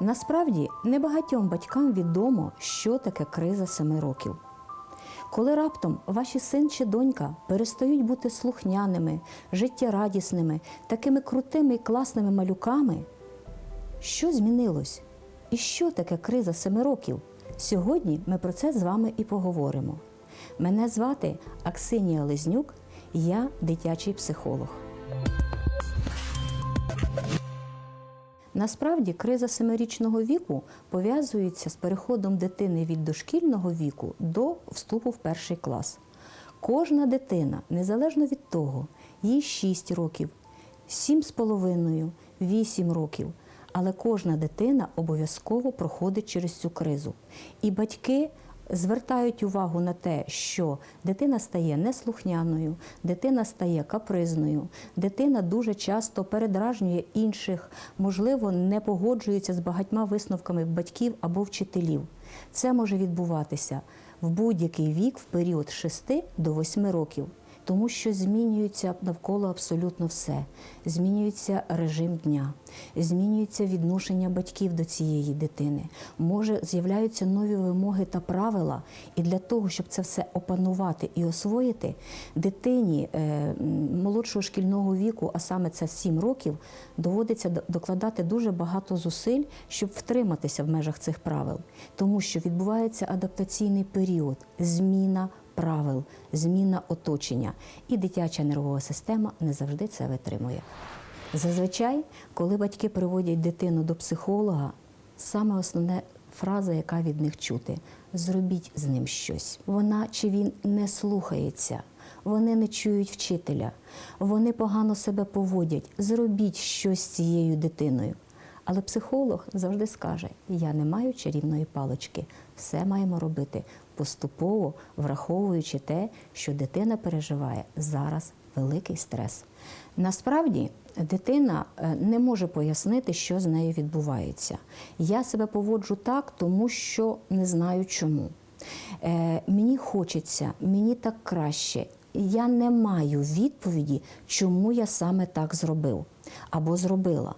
Насправді небагатьом батькам відомо, що таке криза семи років. Коли раптом ваші син чи донька перестають бути слухняними, життєрадісними, такими крутими і класними малюками, що змінилось? І що таке криза семи років? Сьогодні ми про це з вами і поговоримо. Мене звати Аксинія Лизнюк, я дитячий психолог. Насправді криза семирічного віку пов'язується з переходом дитини від дошкільного віку до вступу в перший клас. Кожна дитина, незалежно від того, їй 6 років, 7,5, 8 років, але кожна дитина обов'язково проходить через цю кризу. І батьки звертають увагу на те, що дитина стає неслухняною, дитина стає капризною, дитина дуже часто передражнює інших, можливо, не погоджується з багатьма висновками батьків або вчителів. Це може відбуватися в будь-який вік в період 6 до 8 років. Тому що змінюється навколо абсолютно все. Змінюється режим дня, змінюється відношення батьків до цієї дитини. Може з'являються нові вимоги та правила. І для того, щоб це все опанувати і освоїти, дитині е, молодшого шкільного віку, а саме це 7 років, доводиться до- докладати дуже багато зусиль, щоб втриматися в межах цих правил, тому що відбувається адаптаційний період, зміна правил, зміна оточення, і дитяча нервова система не завжди це витримує. Зазвичай, коли батьки приводять дитину до психолога, саме основне фраза, яка від них чути: зробіть з ним щось. Вона чи він не слухається, вони не чують вчителя, вони погано себе поводять. Зробіть щось з цією дитиною. Але психолог завжди скаже: я не маю чарівної палички, все маємо робити поступово, враховуючи те, що дитина переживає зараз великий стрес. Насправді дитина е, не може пояснити, що з нею відбувається. Я себе поводжу так, тому що не знаю чому. Е, мені хочеться, мені так краще. Я не маю відповіді, чому я саме так зробив або зробила.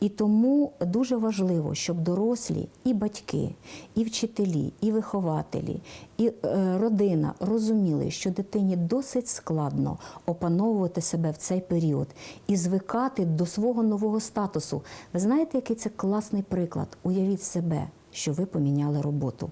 І тому дуже важливо, щоб дорослі і батьки, і вчителі, і вихователі, і е, родина розуміли, що дитині досить складно опановувати себе в цей період і звикати до свого нового статусу. Ви знаєте, який це класний приклад? Уявіть себе, що ви поміняли роботу.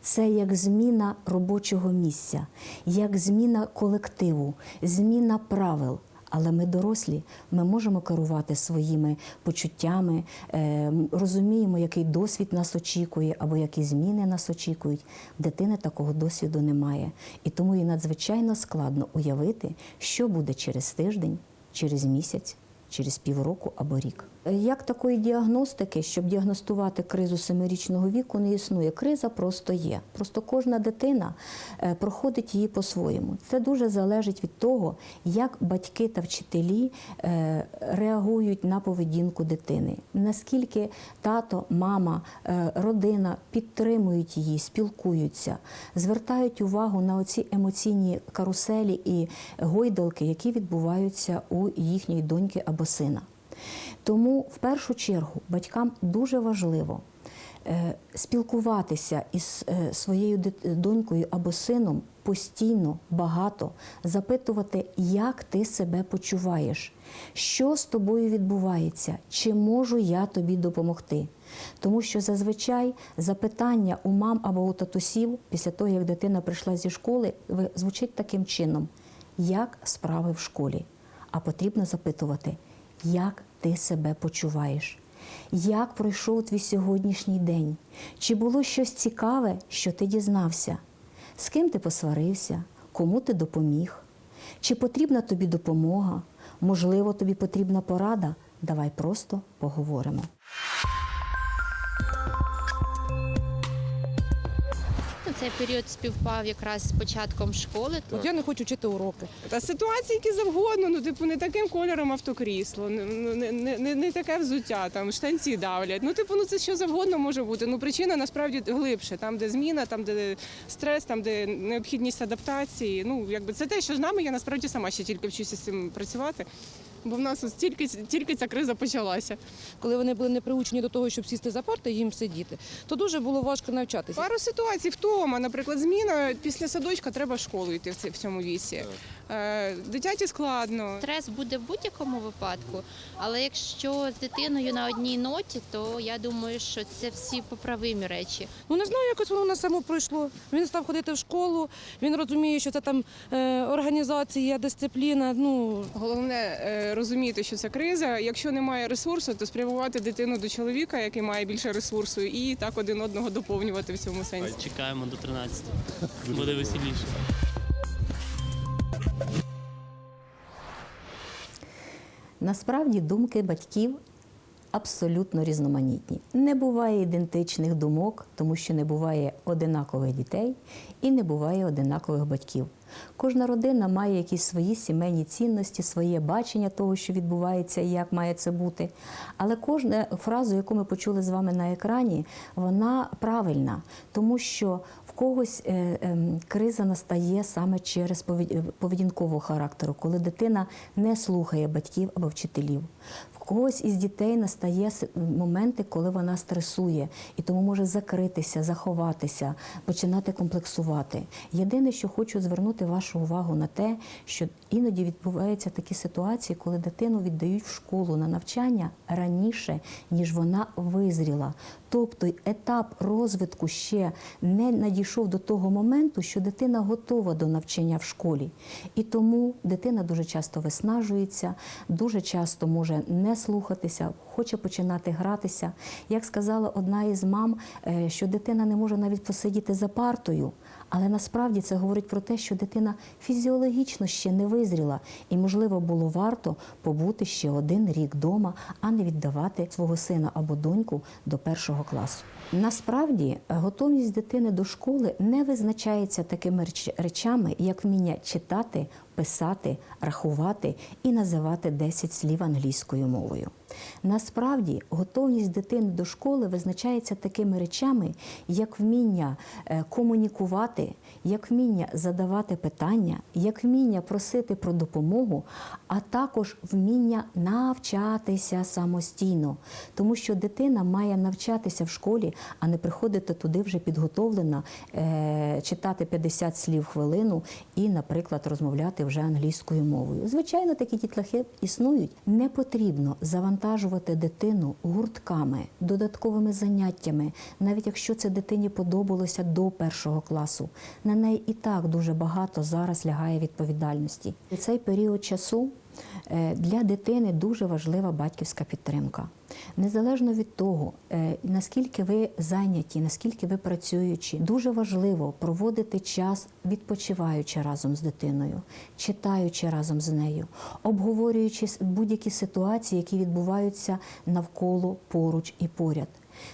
Це як зміна робочого місця, як зміна колективу, зміна правил. Але ми дорослі, ми можемо керувати своїми почуттями, е, розуміємо, який досвід нас очікує або які зміни нас очікують. Дитини такого досвіду немає. І тому їй надзвичайно складно уявити, що буде через тиждень, через місяць, через півроку або рік. Як такої діагностики, щоб діагностувати кризу семирічного віку, не існує. Криза просто є. Просто кожна дитина е, проходить її по-своєму. Це дуже залежить від того, як батьки та вчителі е, реагують на поведінку дитини. Наскільки тато, мама, е, родина підтримують її, спілкуються, звертають увагу на оці емоційні каруселі і гойдалки, які відбуваються у їхньої доньки або сина. Тому в першу чергу батькам дуже важливо е, спілкуватися із е, своєю донькою або сином постійно, багато, запитувати, як ти себе почуваєш, що з тобою відбувається, чи можу я тобі допомогти. Тому що зазвичай запитання у мам або у татусів після того, як дитина прийшла зі школи, звучить таким чином: як справи в школі? А потрібно запитувати, як ти себе почуваєш? Як пройшов твій сьогоднішній день? Чи було щось цікаве, що ти дізнався? З ким ти посварився? Кому ти допоміг? Чи потрібна тобі допомога? Можливо, тобі потрібна порада? Давай просто поговоримо. Цей період співпав якраз з початком школи. От я не хочу вчити уроки. Та ситуації, які завгодно, ну типу не таким кольором автокрісло, ну, не, не, не, не таке взуття, там штанці давлять. Ну, типу, ну це що завгодно може бути. Ну причина насправді глибше, там, де зміна, там, де стрес, там, де необхідність адаптації. Ну, якби це те, що з нами, я насправді сама ще тільки вчуся з цим працювати. Бо в нас ось тільки, тільки ця криза почалася. коли вони були не приучені до того, щоб сісти за парти і їм сидіти, то дуже було важко навчатися. Пару ситуацій втома, наприклад, зміна після садочка треба в школу йти в цьому віці. Е, Дитяті складно. Стрес буде в будь-якому випадку, але якщо з дитиною на одній ноті, то я думаю, що це всі поправимі речі. Ну не знаю, якось воно на само пройшло. Він став ходити в школу, він розуміє, що це там е, організація, дисципліна. Ну Головне е, розуміти, що це криза. Якщо немає ресурсу, то спрямувати дитину до чоловіка, який має більше ресурсу, і так один одного доповнювати в цьому сенсі. Чекаємо до 13. Буде веселіше. Насправді думки батьків абсолютно різноманітні. Не буває ідентичних думок, тому що не буває одинакових дітей і не буває одинакових батьків. Кожна родина має якісь свої сімейні цінності, своє бачення того, що відбувається і як має це бути. Але кожна фраза, яку ми почули з вами на екрані, вона правильна, тому що в когось е, ем, криза настає саме через е, поведінкового характеру, коли дитина не слухає батьків або вчителів. В когось із дітей настає моменти, коли вона стресує і тому може закритися, заховатися, починати комплексувати. Єдине, що хочу звернути вашу увагу на те, що іноді відбуваються такі ситуації, коли дитину віддають в школу на навчання раніше, ніж вона визріла. Тобто етап розвитку ще не надійшов до того моменту, що дитина готова до навчання в школі. І тому дитина дуже часто виснажується, дуже часто може не слухатися, хоче починати гратися. Як сказала одна із мам, е, що дитина не може навіть посидіти за партою. Але насправді це говорить про те, що дитина фізіологічно ще не визріла, і, можливо, було варто побути ще один рік вдома, а не віддавати свого сина або доньку до першого класу. Насправді, готовність дитини до школи не визначається такими реч- речами, як вміння читати, писати, рахувати і називати 10 слів англійською мовою. Насправді, готовність дитини до школи визначається такими речами, як вміння е, комунікувати, як вміння задавати питання, як вміння просити про допомогу, а також вміння навчатися самостійно, тому що дитина має навчатися в школі, а не приходити туди вже підготовлена, е, читати 50 слів хвилину і, наприклад, розмовляти вже англійською мовою. Звичайно, такі дітлахи існують. Не потрібно завантажувати дитину гуртками, додатковими заняттями, навіть якщо це дитині подобалося до першого класу. На неї і так дуже багато зараз лягає відповідальності. У цей період часу е, для дитини дуже важлива батьківська підтримка. Незалежно від того, е, наскільки ви зайняті, наскільки ви працюючі, дуже важливо проводити час відпочиваючи разом з дитиною, читаючи разом з нею, обговорюючи будь-які ситуації, які відбуваються навколо, поруч і поряд.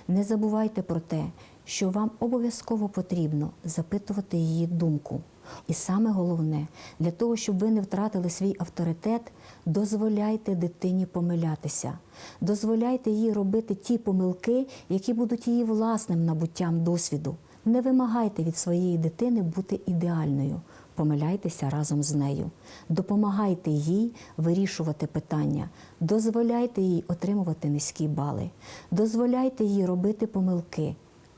Не забувайте про те, що вам обов'язково потрібно запитувати її думку. І саме головне, для того, щоб ви не втратили свій авторитет, дозволяйте дитині помилятися, дозволяйте їй робити ті помилки, які будуть її власним набуттям досвіду. Не вимагайте від своєї дитини бути ідеальною. Помиляйтеся разом з нею, допомагайте їй вирішувати питання, дозволяйте їй отримувати низькі бали, дозволяйте їй робити помилки,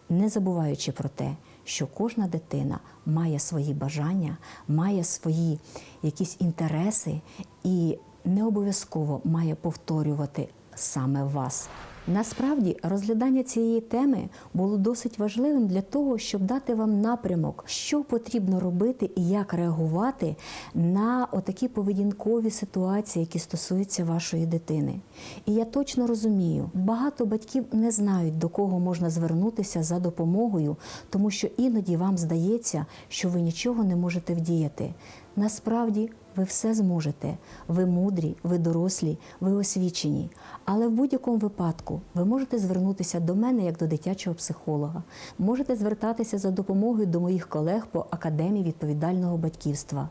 не забуваючи про те, що кожна дитина має свої бажання, має свої якісь інтереси і не обов'язково має повторювати саме вас. Насправді розглядання цієї теми було досить важливим для того, щоб дати вам напрямок, що потрібно робити і як реагувати на отакі поведінкові ситуації, які стосуються вашої дитини. І я точно розумію, багато батьків не знають, до кого можна звернутися за допомогою, тому що іноді вам здається, що ви нічого не можете вдіяти. Насправді ви все зможете. Ви мудрі, ви дорослі, ви освічені. Але в будь-якому випадку ви можете звернутися до мене як до дитячого психолога. Можете звертатися за допомогою до моїх колег по академії відповідального батьківства.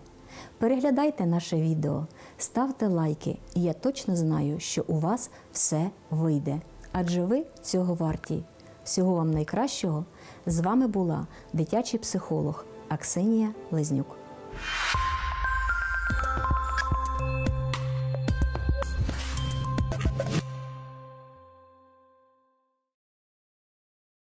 Переглядайте наше відео, ставте лайки, і я точно знаю, що у вас все вийде. Адже ви цього варті. Всього вам найкращого. З вами була дитячий психолог Аксинія Лезнюк.